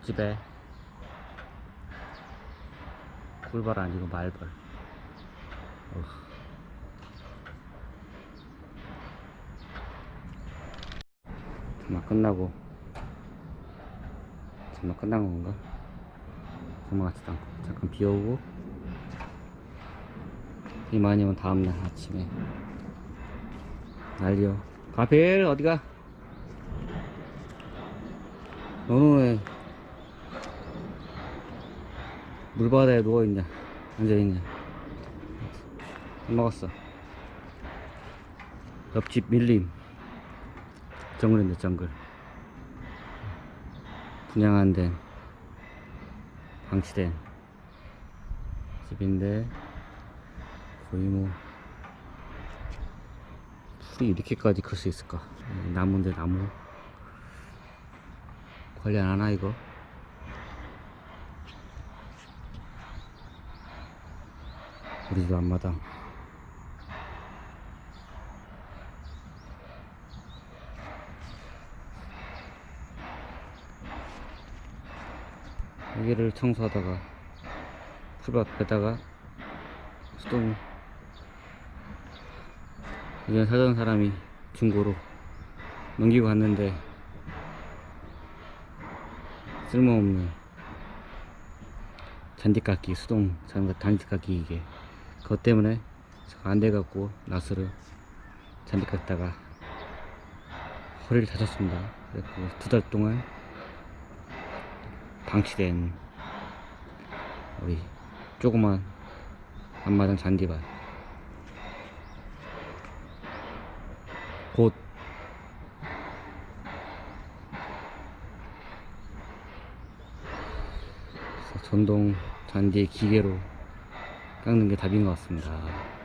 옆집에. 꿀벌 아니고 말벌. 어후. 정말 끝나고. 정말 끝난 건가? 정말 같지도 않고. 잠깐 비 오고. 비 많이 오면 다음날 아침에. 난리요 가필 어디가? 너는 왜 물바다에 누워있냐 앉아있냐 밥 먹었어. 옆집 밀림. 정글인데 정글. 분양한 데. 방치된. 집인데 거의 뭐 풀이 이렇게까지 클 수 있을까? 이 나무인데 나무. 관리 안 하나 이거 우리 집 앞마당. 여기를 청소하다가 풀밭 빼다가 수동. 예전에 살던 사람이 중고로 넘기고 갔는데 쓸모없는 잔디깎기 수동 잔- 잔디깎기 이게 그것 때문에 안 돼갖고 나스를 잔디 깎다가 허리를 다쳤습니다. 그래서 두달 동안 방치된 우리 조그만 앞마당 잔디밭. 곧 전동 잔디 기계로 깎는 게 답인 것 같습니다.